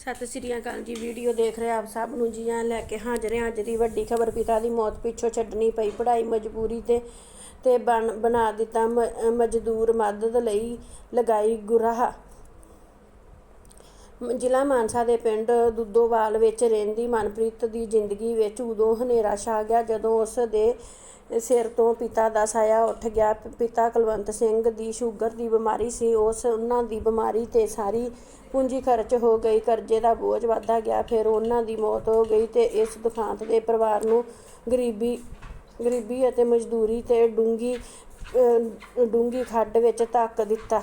ਸਤਿ ਸ੍ਰੀ ਅਕਾਲ ਜੀ, ਵੀਡੀਓ ਦੇਖ ਰਹੇ ਆਪ ਸਭ ਨੂੰ ਜੀ ਆਇਆਂ ਲੈ ਕੇ ਹਾਜ਼ਰ ਹਾਂ ਅੱਜ ਦੀ ਵੱਡੀ ਖਬਰ। ਪਿਤਾ ਦੀ ਮੌਤ ਪਿੱਛੋਂ ਛੱਡਣੀ ਪਈ, ਪੜ੍ਹਾਈ ਮਜਬੂਰੀ ਤੇ ਤੇ ਬਣ, ਬਣਾ ਦਿੱਤਾ ਮ- ਮਜ਼ਦੂਰ ਮਦਦ ਲਈ ਲਗਾਈ ਗੁਰਾਹ। ਜ਼ਿਲ੍ਹਾ ਮਾਨਸਾ ਦੇ ਪਿੰਡ ਦੁੱਦੋਵਾਲ ਵਿੱਚ ਰਹਿੰਦੀ ਮਨਪ੍ਰੀਤ ਦੀ ਜ਼ਿੰਦਗੀ ਵਿੱਚ ਉਦੋਂ ਹਨੇਰਾ ਛਾ ਗਿਆ। ਜਦੋਂ ਉਸ ਦੇ ਸਿਰ ਤੋਂ ਪਿਤਾ ਦਾ ਸਾਇਆ ਉੱਠ ਗਿਆ, ਪਿਤਾ ਕੁਲਵੰਤ ਸਿੰਘ ਦੀ ਸ਼ੂਗਰ ਦੀ ਬਿਮਾਰੀ ਸੀ। ਉਸ ਉਹਨਾਂ ਦੀ ਬਿਮਾਰੀ ਤੇ ਸਾਰੀ ਪੂੰਜੀ ਖਰਚ ਹੋ ਗਈ, ਕਰਜ਼ੇ ਦਾ ਬੋਝ ਵਧਦਾ ਗਿਆ, ਫਿਰ ਉਹਨਾਂ ਦੀ ਮੌਤ ਹੋ ਗਈ ਤੇ ਇਸ ਦੁਖਾਂਤ ਦੇ ਪਰਿਵਾਰ ਨੂੰ ਗਰੀਬੀ ਗਰੀਬੀ ਅਤੇ ਮਜ਼ਦੂਰੀ ਤੇ ਡੂੰਗੀ ਡੂੰਗੀ ਖੱਡ ਵਿੱਚ ਧੱਕ ਦਿੱਤਾ।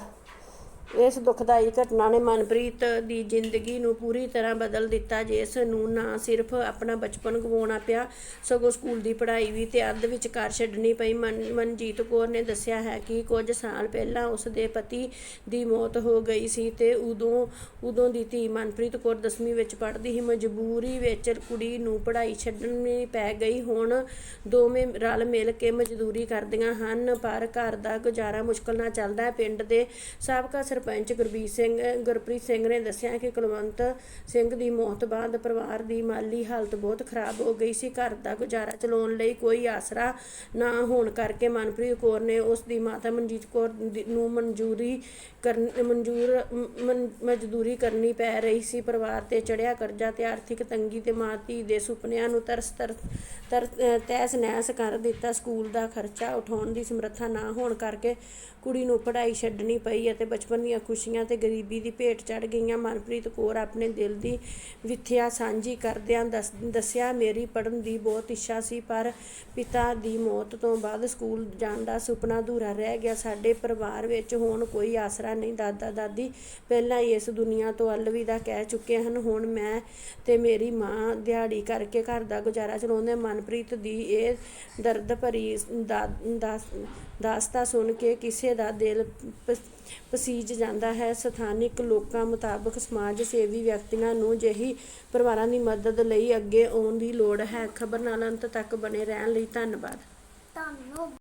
ਇਸ ਦੁਖਦਾਈ ਘਟਨਾ ਨੇ ਮਨਪ੍ਰੀਤ ਦੀ ਜ਼ਿੰਦਗੀ ਨੂੰ ਪੂਰੀ ਤਰ੍ਹਾਂ ਬਦਲ ਦਿੱਤਾ, ਜਿਸ ਨੂੰ ਨਾ ਸਿਰਫ ਆਪਣਾ ਬਚਪਨ ਗਵਾਉਣਾ ਪਿਆ, ਸਗੋਂ ਸਕੂਲ ਦੀ ਪੜ੍ਹਾਈ ਵੀ ਤੇ ਅੱਧ ਵਿਚਕਾਰ ਛੱਡਣੀ ਪਈ। ਮਨ- ਮਨਜੀਤ ਕੌਰ ਨੇ ਦੱਸਿਆ ਹੈ ਕਿ ਕੁਝ ਸਾਲ ਪਹਿਲਾਂ ਉਸ ਦੇ ਪਤੀ ਦੀ ਮੌਤ ਹੋ ਗਈ ਸੀ ਤੇ ਉਦੋਂ ਉਦੋਂ ਦੀ ਧੀ ਮਨਪ੍ਰੀਤ ਕੌਰ 10ਵੀਂ ਵਿੱਚ ਪੜ੍ਹਦੀ ਸੀ। ਮਜਬੂਰੀ ਵਿੱਚ ਕੁੜੀ ਨੂੰ ਪੜ੍ਹਾਈ ਛੱਡਣੀ ਪੈ ਗਈ। ਹੁਣ ਦੋਵੇਂ ਰਲ ਮਿਲ ਕੇ ਮਜ਼ਦੂਰੀ ਕਰਦੀਆਂ ਹਨ, ਪਰ ਘਰ ਦਾ ਗੁਜ਼ਾਰਾ ਮੁਸ਼ਕਲ ਨਾਲ ਚੱਲਦਾ ਪਿੰਡ ਦੇ ਸਾਬਕਾ ਸਰਪੰਚ ਗੁਰਬੀਰ ਸਿੰਘ ਗੁਰਪ੍ਰੀਤ ਸਿੰਘ ਨੇ ਦੱਸਿਆ ਕਿ ਕੁਲਵੰਤ ਸਿੰਘ ਦੀ ਮੌਤ ਬਾਅਦ ਪਰਿਵਾਰ ਦੀ ਮਾਲੀ ਹਾਲਤ ਬਹੁਤ ਖਰਾਬ ਹੋ ਗਈ ਸੀ। ਘਰ ਦਾ ਗੁਜ਼ਾਰਾ ਚਲਾਉਣ ਲਈ ਕੋਈ ਆਸਰਾ ਨਾ ਹੋਣ ਕਰਕੇ ਮਨਪ੍ਰੀਤ ਕੌਰ ਨੇ ਉਸ ਦੀ ਮਾਤਾ ਮਨਜੀਤ ਕੌਰ ਨੂੰ ਮਨਜ਼ੂਰੀ ਕਰਨ ਮਨਜ਼ੂਰ ਮਜ਼ਦੂਰੀ ਕਰਨੀ ਪੈ ਰਹੀ ਸੀ। ਪਰਿਵਾਰ ਤੇ ਚੜਿਆ ਕਰਜ਼ਾ ਤੇ ਆਰਥਿਕ ਤੰਗੀ ਤੇ ਮਾਂ ਧੀ ਦੇ ਸੁਪਨਿਆਂ ਨੂੰ ਤਰਸ ਤਰ ਤਰ ਅ, ਨਹਿਸ ਕਰ ਦਿੱਤਾ। ਸਕੂਲ ਦਾ ਖਰਚਾ ਉਠਾਉਣ ਦੀ ਸਮਰੱਥਾ ਨਾ ਹੋਣ ਕਰਕੇ ਕੁੜੀ ਨੂੰ ਪੜ੍ਹਾਈ ਛੱਡਣੀ ਪਈ ਅਤੇ ਬਚਪਨ ਦੀਆਂ ਖੁਸ਼ੀਆਂ ਤੇ ਗਰੀਬੀ ਦੀ ਭੇਟ ਚੜ ਗਈਆਂ। ਮਨਪ੍ਰੀਤ ਕੌਰ ਆਪਣੇ ਦਿਲ ਦੀ ਵਿਥਿਆ ਸਾਂਝੀ ਕਰਦਿਆਂ ਦੱਸ- ਦੱਸਿਆ, ਮੇਰੀ ਪੜ੍ਹਨ ਦੀ ਬਹੁਤ ਇੱਛਾ ਸੀ, ਪਰ ਪਿਤਾ ਦੀ ਮੌਤ ਤੋਂ ਬਾਅਦ ਸਕੂਲ ਜਾਣ ਦਾ ਸੁਪਨਾ ਅਧੂਰਾ ਰਹਿ ਗਿਆ। ਸਾਡੇ ਪਰਿਵਾਰ ਵਿੱਚ ਹੁਣ ਕੋਈ ਆਸਰਾ ਨਹੀਂ। ਦਾਦਾ, ਦਾਦੀ ਪਹਿਲਾਂ ਹੀ ਇਸ ਦੁਨੀਆ ਤੋਂ ਅਲਵਿਦਾ ਕਹਿ ਚੁੱਕੇ ਹਨ। ਹੁਣ ਮੈਂ ਤੇ ਮੇਰੀ ਮਾਂ ਦਿਹਾੜੀ ਕਰਕੇ ਘਰ ਦਾ ਗੁਜ਼ਾਰਾ ਚਲਾਉਂਦੇ ਮਨਪ੍ਰੀਤ ਦੀ ਇਹ ਦਰਦ ਭਰੀ ਦਾਸਤਾ ਸੁਣ ਕੇ ਕਿਸੇ ਦਾ ਦਿਲ ਪਸੀਜ ਜਾਂਦਾ ਹੈ। ਸਥਾਨਿਕ ਲੋਕਾਂ ਮੁਤਾਬਕ ਸਮਾਜ ਸੇਵੀ ਵਿਅਕਤੀਆਂ ਨੂੰ ਅਜਿਹੀ ਪਰਿਵਾਰਾਂ ਦੀ ਮਦਦ ਲਈ ਅੱਗੇ ਆਉਣ ਦੀ ਲੋੜ ਹੈ। ਖਬਰ ਨਾਲ ਅੰਤ ਤੱਕ ਬਣੇ ਰਹਿਣ ਲਈ ਧੰਨਵਾਦ। ਤੁਹਾਨੂੰ